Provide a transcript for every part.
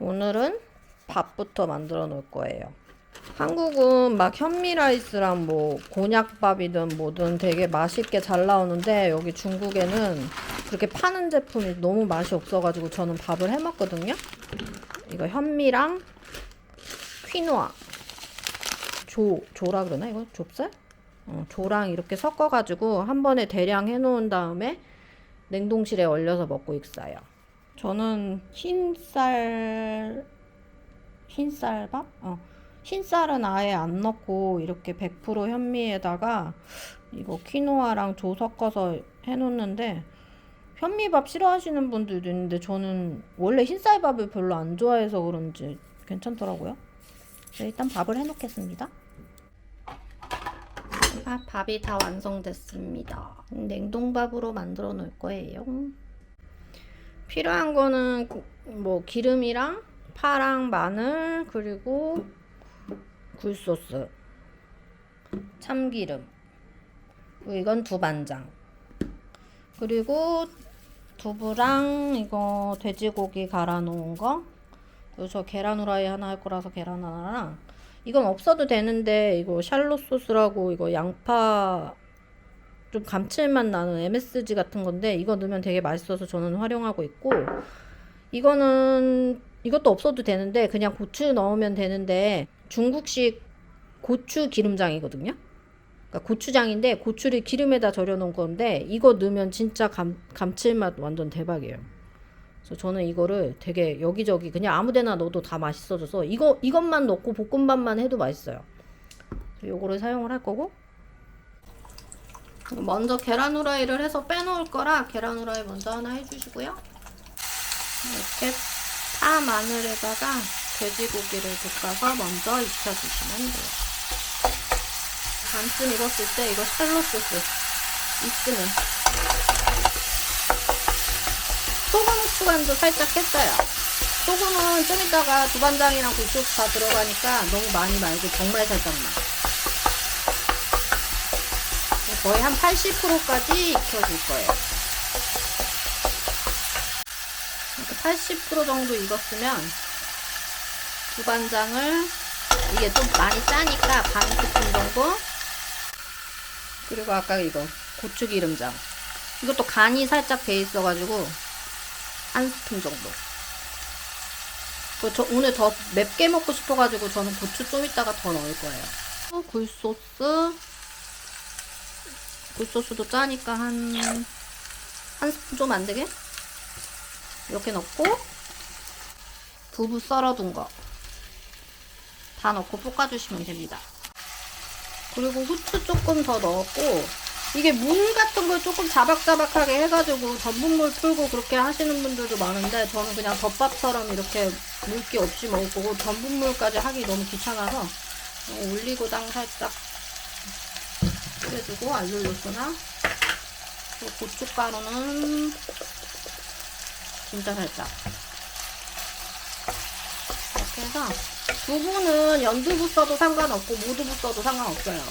오늘은 밥부터 만들어 놓을 거예요. 한국은 막 현미라이스랑 뭐 곤약밥이든 뭐든 되게 맛있게 잘 나오는데 여기 중국에는 그렇게 파는 제품이 너무 맛이 없어가지고 저는 밥을 해 먹거든요. 이거 현미랑 퀴노아 조 조라 그러나 이거 좁쌀? 어, 조랑 이렇게 섞어가지고 한 번에 대량 해놓은 다음에 냉동실에 얼려서 먹고 있어요. 저는 흰쌀 흰쌀밥? 어. 흰쌀은 아예 안 넣고 이렇게 100% 현미에다가 이거 퀴노아랑 조 섞어서 해놓는데 현미밥 싫어하시는 분들도 있는데 저는 원래 흰쌀밥을 별로 안 좋아해서 그런지 괜찮더라고요. 네, 일단 밥을 해놓겠습니다. 아, 밥이 다 완성됐습니다. 냉동밥으로 만들어 놓을 거예요. 필요한 거는 구- 뭐 기름이랑 파랑 마늘 그리고 굴소스 참기름 그리고 이건 두반장. 그리고 두부랑 이거 돼지고기 갈아 놓은 거. 저 계란 후라이 하나 할 거라서 계란 하나랑. 이건 없어도 되는데 이거 샬롯 소스라고 이거 양파 좀 감칠맛 나는 MSG 같은 건데 이거 넣으면 되게 맛있어서 저는 활용하고 있고 이거는 이것도 없어도 되는데 그냥 고추 넣으면 되는데 중국식 고추 기름장이거든요. 그러니까 고추장인데 고추를 기름에다 절여 놓은 건데 이거 넣으면 진짜 감, 감칠맛 완전 대박이에요. 그래서 저는 이거를 되게 여기저기 그냥 아무데나 넣어도 다 맛있어져서 이거 이것만 넣고 볶음밥만 해도 맛있어요. 요거를 사용을 할 거고 먼저 계란 후라이를 해서 빼놓을 거라 계란 후라이 먼저 하나 해주시고요. 이렇게 파 마늘에다가 돼지고기를 볶아서 먼저 익혀주시면 돼요. 반쯤 익었을 때 이거 샬롯 소스 있으면 소금 후추간도 살짝 했어요. 소금은 좀 이따가 두반장이랑 굴소스 다 들어가니까 너무 많이 말고 정말 살짝만. 거의 한 80%까지 익혀줄 거예요. 이렇게 80% 정도 익었으면 두반장을 이게 좀 많이 짜니까 반 스푼 정도? 그리고 아까 이거 고추기름장. 이것도 간이 살짝 돼 있어가지고 한 스푼 정도. 그저 오늘 더 맵게 먹고 싶어가지고 저는 고추 좀 이따가 더 넣을 거예요. 어, 굴소스 굴소스도 짜니까 한 한 스푼 좀 안 되게 이렇게 넣고 두부 썰어둔 거 다 넣고 볶아주시면 됩니다. 그리고 후추 조금 더 넣었고 이게 물 같은 걸 조금 자박자박하게 해가지고 전분물 풀고 그렇게 하시는 분들도 많은데 저는 그냥 덮밥처럼 이렇게 물기 없이 먹을 거고 전분물까지 하기 너무 귀찮아서 올리고당 살짝 뿌려주고 알룰로스나 그리고 고춧가루는 진짜 살짝 이렇게 해서 두부는 연두부 써도 상관없고 무두부 써도 상관없어요.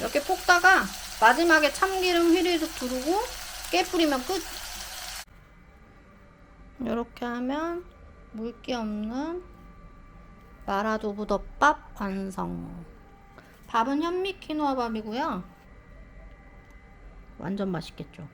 이렇게 볶다가 마지막에 참기름 휘리릭 두르고 깨 뿌리면 끝. 이렇게 하면 물기 없는 마라두부 덮밥 완성. 밥은 현미 키노아 밥이고요. 완전 맛있겠죠.